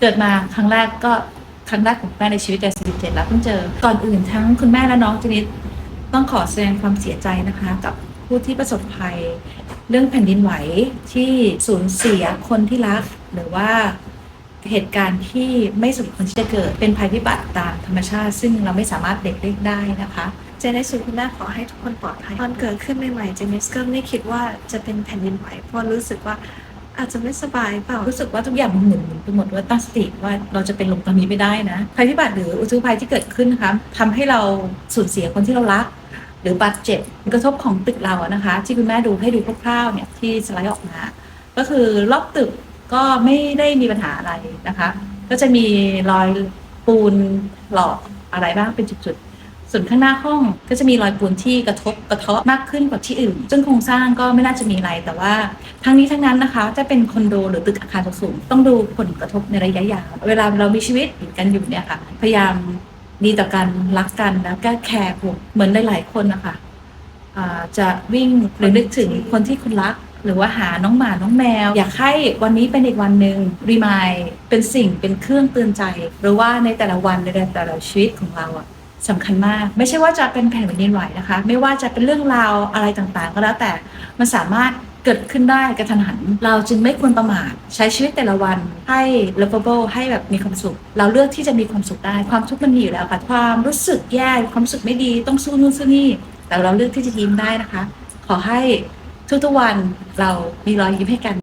เกิดมาครั้งแรกก็ครั้งแรกของแม่ในชีวิตแต่17แล้วเพิ่งเจอ ก่อนอื่นทั้งคุณแม่และน้องจนิดต้องขอแสดงความเสียใจนะคะ กับผู้ที่ประสบภัย เรื่องแผ่นดินไหวที่สูญเสียคนที่รัก หรือว่าเหตุการณ์ที่ไม่สมควรที่จะเกิดเป็นภัยพิบัติตามธรรมชาติ ซึ่งเราไม่สามารถเด็กเล็กได้นะคะเจนในส่วนคุณแม่ขอให้ทุกคนปลอดภัยตอนเกิดขึ้นใหม่ๆเจนนิสก็ไม่คิดว่าจะเป็นแผ่นดินไหวเพราะรู้สึกว่า อาจจะไม่สบายเปล่ารู้สึกว่าทุกอย่างมันหมุนไปหมดว่าตั้งสติว่าเราจะเป็นลมตอนนี้ไม่ได้นะภัยพิบัติหรืออุทกภัยที่เกิดขึ้นนะคะทำให้เราสูญเสียคนที่เรารัก หรือบาดเจ็บกระทบของตึกเราอะนะคะ ที่คุณแม่ดูให้ดูคร่าวๆเนี่ยที่สไลด์ออกมา ก็คือรอบตึกก็ไม่ได้มีปัญหาอะไรนะคะ ก็จะมีรอยปูนหลอกอะไรบ้างเป็นจุดๆ ส่วนข้างหน้าห้องก็จะมีรอยปูนที่กระทบกระเทาะมากขึ้นกว่าที่อื่น ซึ่งโครงสร้างก็ไม่น่าจะมีอะไร แต่ว่าทั้งนี้ทั้งนั้นนะคะจะเป็นคอนโดหรือตึกอาคารสูงต้องดูผลกระทบในระยะยาว เวลาเรามีชีวิตอยู่กันอยู่เนี่ยค่ะ พยายามดีต่อกันรักกันแล้วก็แคร์พวกเหมือนหลายๆคนนะคะจะวิ่งหรือนึกถึงคนที่คุณรักหรือว่าหาน้องหมาน้องแมว อยากให้วันนี้เป็นอีกวันหนึ่งรีมายเป็นสิ่งเป็นเครื่องเตือนใจ หรือว่าในแต่ละวันในแต่ละชีวิตของเราอะ สำคัญมาก ไม่ใช่ว่าจะเป็นแผ่นดินไหวนะคะ ไม่ว่าจะเป็นเรื่องราวอะไรต่างๆ ก็แล้วแต่มันสามารถเกิดขึ้นได้กระทันหัน เราจึงไม่ควรประมาทใช้ชีวิตแต่ละวันให้ lovable ให้แบบมีความสุข เราเลือกที่จะมีความสุขได้ ความทุกข์มันมีอยู่แล้วค่ะ ความรู้สึกแย่ความรู้สึกไม่ดีต้องสู้นู่นสู้นี่ แต่เราเลือกที่จะยิ้มได้นะคะ ขอให้ทุกๆวันเรามีรอยยิ้มให้กัน